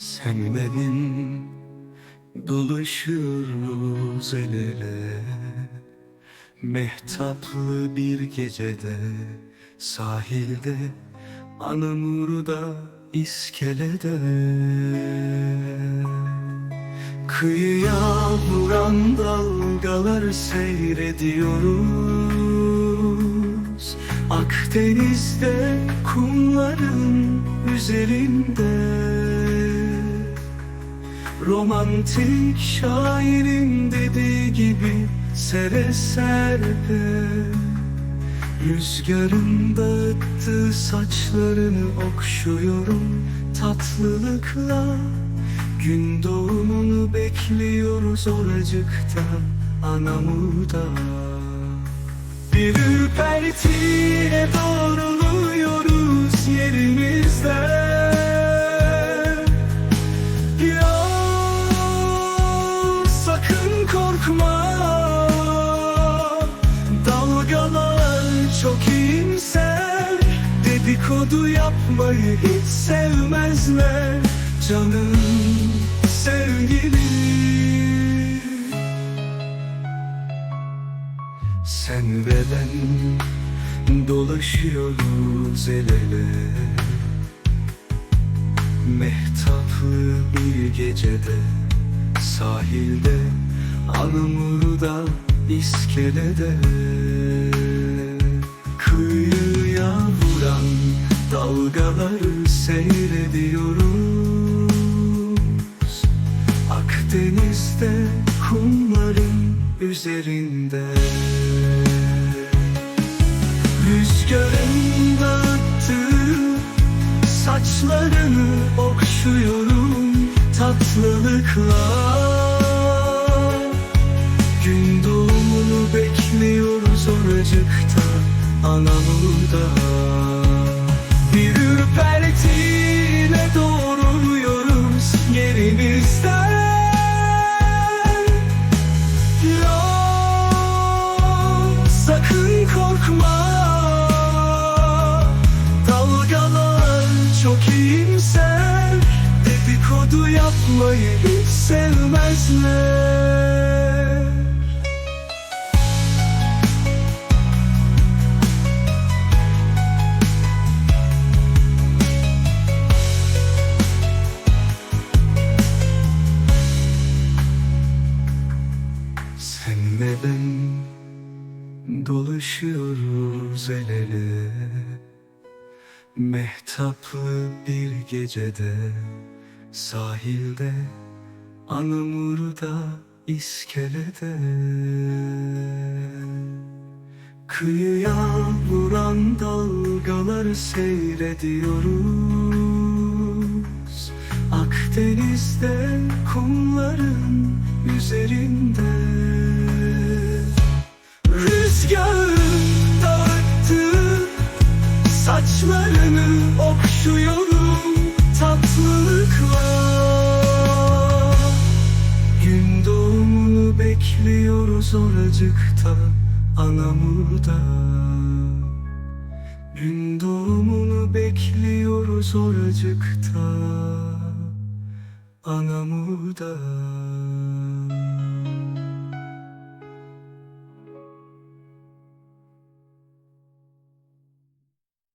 Sen benim dolaşıyoruz el ele Mehtaplı bir gecede sahilde Anamur'da iskelede. Kıyıya vuran dalgaları seyrediyoruz. Akdeniz'de kumların üzerinde Romantik şairin dediği gibi sere serde Rüzgarın dağıttığı saçlarını okşuyorum tatlılıkla. Gün doğumunu bekliyoruz oracıkta anamurda. Bir ürpertiye doğruluyoruz yerimizde Dedikodu yapmayı hiç sevmezler. Canım sevgilim. Sen ve ben dolaşıyoruz el ele. Mehtaplı bir gecede Sahilde Anamur'da iskelede. Kıyıya vuran dalgaları seyrediyoruz. Akdeniz'de kumların üzerinde. Rüzgarın dağıttığı Saçlarını okşuyorum tatlılıkla Gün doğumunu bekliyoruz oracıkta Anamurda Bir ürpertiyle doğruluyoruz yerimizden Yok sakın korkma. Dalgalar çok iyimser Dedikodu yapmayı hiç sevmezler Sen ve ben dolaşıyoruz el ele? Mehtaplı bir gecede Sahilde Anamur'da iskelede. Kıyıya vuran dalgaları seyrediyoruz. Akdeniz'de kumların üzerinde bekliyoruz oracıkta anamurda. Gün doğumunu bekliyoruz oracıkta anamurda